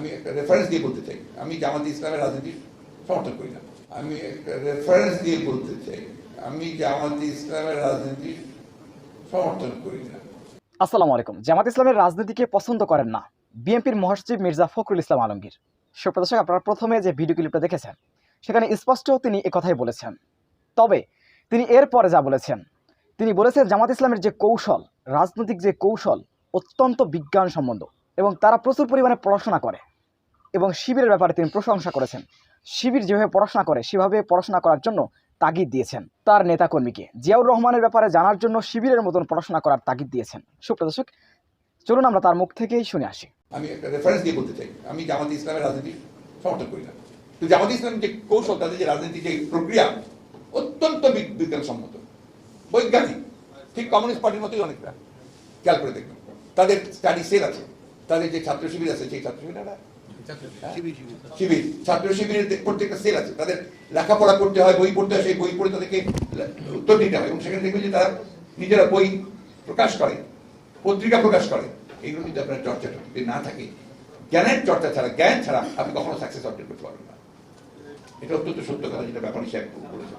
আমি একটা রেফারেন্স দিয়ে বলতে চাই। আমি জামাত ইসলামের রাজনীতি সমর্থন করি না। আমি একটা রেফারেন্স দিয়ে বলতে চাই, আমি জামাত ইসলামের রাজনীতি সমর্থন করি না। আসসালামু আলাইকুম। জামাত ইসলামের রাজনীতিকে পছন্দ করেন না। বিএনপির মহাসচিব মির্জা ফখরুল ইসলাম আলমগীর। সুপ্রদর্শক আপনারা প্রথমে যে ভিডিও ক্লিপটা দেখেছেন, সেখানে স্পষ্ট তিনি কথাই বলেছেন। তবে তিনি এরপরে যা বলেছেন, তিনি বলেছেন জামাত ইসলামের যে কৌশল, রাজনৈতিক যে কৌশল, অত্যন্ত বিজ্ঞান সম্বন্ধ এবং তারা প্রচুর পরিমাণে পড়াশোনা করে। এবং শিবিরের ব্যাপারে তিনি প্রশংসা করেছেন। শিবির যেভাবে পড়াশোনা করে, সেভাবে পড়াশোনা করার জন্য তাগিদ দিয়েছেন তার নেতাকর্মীকে। জিয়াউর রহমানের ব্যাপারে জানার জন্য শিবিরের মতন পড়াশোনা করার তাগিদ দিয়েছেন। সুপ্রদর্শক চলুন আমরা তার মুখ থেকেই শুনে আসি। আমি একটা রেফারেন্স দিয়ে বলতে চাই। আমি জামাত ইসলামের রাজনীতি সমর্থন করি না। তো জামাত ইসলামের যে কৌশল, তাদের যে রাজনীতির যে প্রক্রিয়া, অত্যন্ত বিজ্ঞানসম্মত। বৈজ্ঞানিক। ঠিক কমিউনিস্ট পার্টির মতোই অনেকটা। খেয়াল করে দেখবেন। তাদের স্টাডি সেল আছে। তাদের যে ছাত্র শিবির আছে, সেই ছাত্র শিবিরেরা শিবির ছাত্র শিবিরের প্রত্যেকটা সেল আছে। তাদের লেখাপড়া করতে হয়, বই পড়তে হয়, সেই বই পড়ে তাদেরকে উত্তর দিতে হয়। এবং সেখানে দেখবেন যে তারা নিজেরা বই প্রকাশ করে, পত্রিকা প্রকাশ করে এগুলো কিন্তু আপনার যদি না থাকে, জ্ঞানের চর্চা ছাড়া, জ্ঞান ছাড়া আপনি কখনো সাকসেস অর্জন করতে পারবেন না। এটা অত্যন্ত সত্য কথা যেটা ব্যাপার হিসেবে বলেছেন।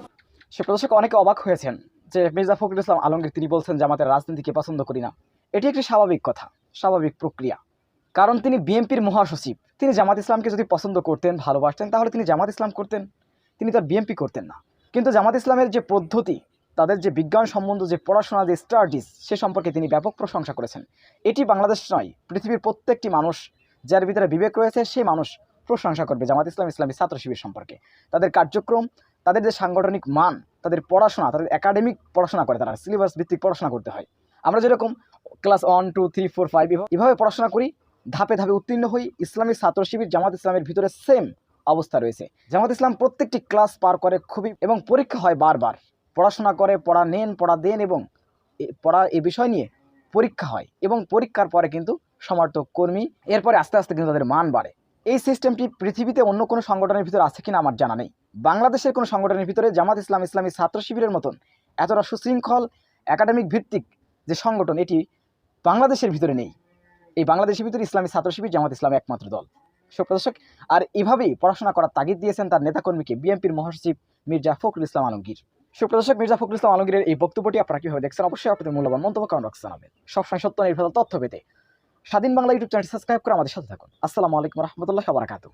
সুপ্রদর্শক অনেকে অবাক হয়েছেন যে মির্জা ফখরুল ইসলাম আলমগীর তিনি বলছেন যে, আমাদের রাজনীতিকে পছন্দ করি না। এটি একটি স্বাভাবিক কথা, স্বাভাবিক প্রক্রিয়া। কারণ তিনি বিএনপির মহাসচিব। তিনি জামাত ইসলামকে যদি পছন্দ করতেন, ভালোবাসতেন, তাহলে তিনি জামাত ইসলাম করতেন। তিনি তার বিএনপি করতেন না। কিন্তু জামাত ইসলামের যে পদ্ধতি, তাদের যে বিজ্ঞান সম্বন্ধ, যে পড়াশোনা, যে স্টাডিজ সে সম্পর্কে তিনি ব্যাপক প্রশংসা করেছেন। এটি বাংলাদেশ নয়, পৃথিবীর প্রত্যেকটি মানুষ, যার ভিতরে বিবেক রয়েছে সেই মানুষ প্রশংসা করবে জামাত ইসলাম ইসলামী ছাত্র শিবির সম্পর্কে। তাদের কার্যক্রম, তাদের যে সাংগঠনিক মান, তাদের পড়াশোনা, তাদের একাডেমিক পড়াশোনা করে, তারা সিলেবাস ভিত্তিক পড়াশোনা করতে হয়। আমরা যেরকম class one two three four five এভাবে পড়াশোনা করি ধাপে ধাপে উত্তীর্ণ হই, ইসলামী ছাত্র শিবির জামাত ইসলামের ভিতরে সেম অবস্থা রয়েছে। জামাত ইসলাম প্রত্যেকটি ক্লাস পার করে খুবই এবং পরীক্ষা হয় বারবার। পড়াশোনা করে, পড়া নেন, পড়া দেন এবং পড়া এ বিষয় নিয়ে পরীক্ষা হয় এবং পরীক্ষার পরে কিন্তু সমর্থক কর্মী, এরপরে আস্তে আস্তে কিন্তু তাদের মান বাড়ে। এই সিস্টেমটি পৃথিবীতে অন্য কোনো সংগঠনের ভিতরে আছে কিনা আমার জানা নেই। বাংলাদেশের কোনো সংগঠনের ভিতরে জামাত ইসলাম ইসলামী ছাত্র শিবিরের মতন এতটা সুশৃঙ্খল একাডেমিক ভিত্তিক যে সংগঠন, এটি বাংলাদেশের ভিতরে নেই। এই বাংলাদেশের ভিতরে ইসলামী ছাত্র শিবির জামাত ইসলাম একমাত্র দল। সুপ্রদর্শক আর এভাবেই পড়াশোনা করার তাগিদ দিয়েছেন তার নেতাকর্মীকে বিএনপির মহাসচিব মির্জা ফখরুল ইসলাম আলমগীর। সুপ্রদর্শক মির্জা ফখরুল ইসলাম আলমগীরের এই বক্তব্যটি আপনারা কীভাবে দেখছেন অবশ্যই আপনাদের মূল্যবান মন্তব্য কারণ রাখতে জানাবেন। সবসময় সত্য নির্ভর তথ্য পেতে স্বাধীন বাংলা ইউটিউব চ্যানেল সাবস্ক্রাইব করে আমাদের সাথে থাকুন। আসসালামু আলাইকুম রহমতুল্লাহ বারাকাতু